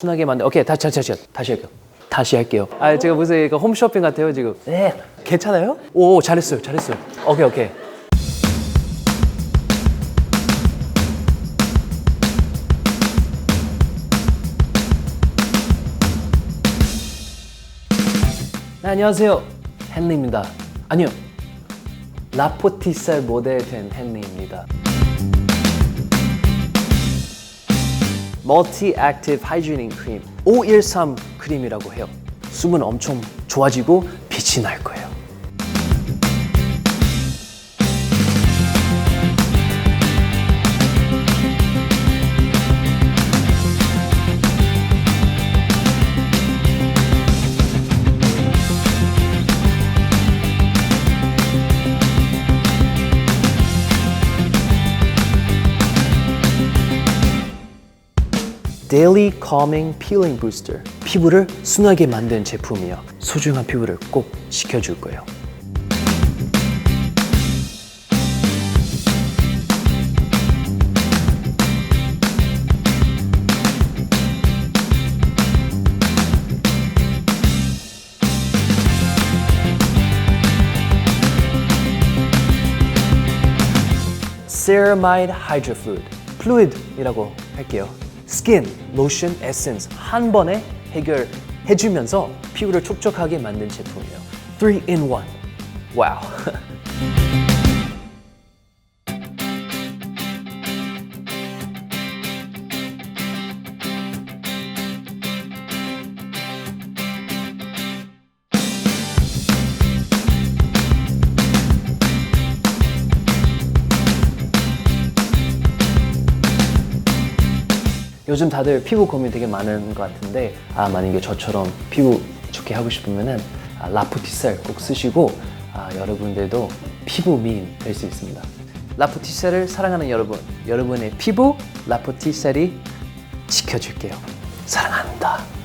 순하게 만들. 오케이 다시 다시 다시 다시 할게요. 다시 할게요. 아 제가 무슨 이거 홈쇼핑 같아요 지금. 네. 괜찮아요? 오 잘했어요 잘했어요. 오케이 오케이. 네, 안녕하세요. 헨리입니다. 아니요. 라포티살 모델 된 헨리입니다. 멀티 액티브 하이지닝 크림 513 크림이라고 해요. 숨은 엄청 좋아지고 빛이 날 거예요. Daily Calming Peeling Booster 피부를 순하게 만든 제품이에요. 소중한 피부를 꼭 지켜줄 거예요. Ceramide Hydro Fluid, Fluid이라고 할게요. 스킨, 로션, 에센스 한 번에 해결해주면서 피부를 촉촉하게 만든 제품이에요. 3 in 1. 와우. 요즘 다들 피부 고민 되게 많은 것 같은데 아 만약에 저처럼 피부 좋게 하고 싶으면은 아, 라푸티셀 꼭 쓰시고 아, 여러분들도 피부 미인 될 수 있습니다. 라푸티셀을 사랑하는 여러분, 여러분의 피부 라푸티셀이 지켜줄게요. 사랑합니다.